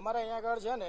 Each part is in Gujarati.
અમારે અહીંયા આગળ છે ને?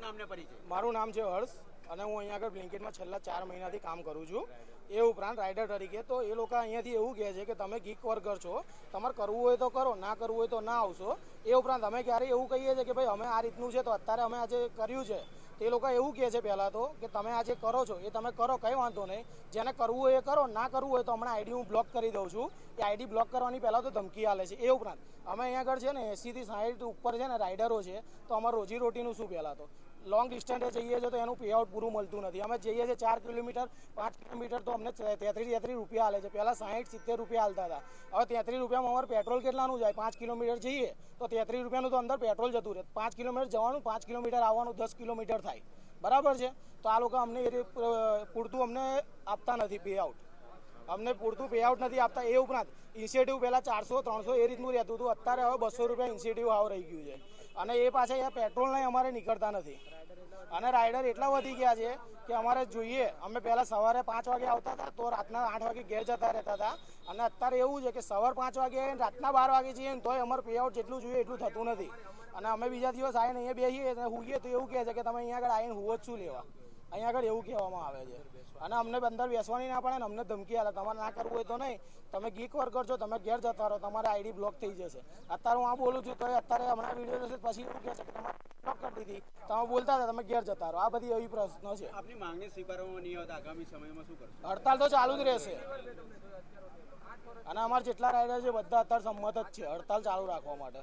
નામ પરિચય. મારું નામ છે હર્ષ અને હું અહીંયા આગળ બ્લિંકેટમાં છેલ્લા ચાર મહિનાથી કામ કરું છું. એ ઉપરાંત રાઇડર તરીકે. તો એ લોકો અહીંયાથી એવું કહે છે કે તમે ગીક વર્કર છો. તમારે કરવું હોય તો કરો ના કરવું હોય તો ના આવશો. એ ઉપરાંત અમે ક્યારેય એવું કહીએ છીએ કે ભાઈ અમે આ રીતનું છે તો અત્યારે અમે આજે કર્યું છે. તે લોકો એવું કહે છે પહેલાં તો કે તમે આ જે કરો છો, એ તમે કરો, કંઈ વાંધો નહીં. જેને કરવું હોય એ કરો, ના કરવું હોય તો હમણાં આઈડી હું બ્લોક કરી દઉં છું. એ આઈડી બ્લોક કરવાની પહેલાં તો ધમકી આલે છે, એ ઉપરાંત. અમે અહીંયા આગળ છે ને એંસીથી સાઈઠ ઉપર છે ને રાઇડરો છે, તો અમારે રોજી રોટીનું શું પહેલાં તો? લોંગ ડિસ્ટન્સે જઈએ છીએ તો એનું પેઆઉટ પૂરું મળતું નથી. અમે જઈએ છીએ ચાર કિલોમીટર પાંચ કિલોમીટર તો અમને તેત્રીસ તેત્રીસ રૂપિયા હાલે છે. પહેલાં સાહીઠ સિત્તેર રૂપિયા હાલતા હતા. હવે તેત્રીસ રૂપિયામાં અમારે પેટ્રોલ કેટલાનું જાય? પાંચ કિલોમીટર જઈએ તો તેત્રીસ રૂપિયાનું તો અંદર પેટ્રોલ જતું રહે. પાંચ કિલોમીટર જવાનું પાંચ કિલોમીટર આવવાનું દસ કિલોમીટર થાય. બરાબર છે? તો આ લોકો અમને એ રીતે, પૂરતું અમને આપતા નથી પેઆઉટ અમને પૂરતું પેઆઉટ નથી આપતા એ ઉપરાંત ઇન્સેન્ટિવ પહેલાં ચારસો ત્રણસો એ રીતનું રહેતું હતું. અત્યારે હવે બસો રૂપિયા ઇન્સેન્ટિવ આવ રહી ગયું છે. અને એ પાછા અહીંયા પેટ્રોલ નહીં અમારે નીકળતા નથી. અને રાઇડર એટલા વધી ગયા છે કે અમારે જોઈએ, અમે પહેલાં સવારે પાંચ વાગે આવતા હતા, તો રાતના આઠ વાગે ઘેર જતા રહેતા હતા. અને અત્યારે એવું છે કે સવાર પાંચ વાગે રાતના બાર વાગે જઈએ ને તોય અમારે પેઆઉટ જેટલું જોઈએ એટલું થતું નથી. અને અમે બીજા દિવસ આવીને અહીંયા બેસીએ અને હુઈએ તો એવું કહે છે કે તમે અહીંયા આગળ આવીને હુવો જ શું લેવા? અહીંયા આગળ એવું કહેવામાં આવે છે. અને અમને અંદર બેસવાની ના પડે ને અમને ધમકી આવે તમારે ના કરવું હોય તો નહીં. તમે ગીક વર્કર છો તમે ઘેર જતા રહો. તમારે આઈડી બ્લોક થઈ જશે. અત્યારે હું આ બોલું છું તો અત્યારે હમણાં વીડિયો જશે પછી એવું કહે છે કે તમારે બ્લોક કરી દીધી. તમે બોલતા હતા તમે ઘેર જતા રહો. આ બધી એવી પ્રશ્નો છે. આપની માંગણી સ્વીકારવામાં નહીં આવતા. આગામી સમયમાં શું કરશો? હડતાલ તો ચાલુ જ રહેશે. અને અમારા જેટલા રાઇડર છે બધા અત્યારે સંમત જ છે. હડતાલ ચાલુ રાખવા માટે.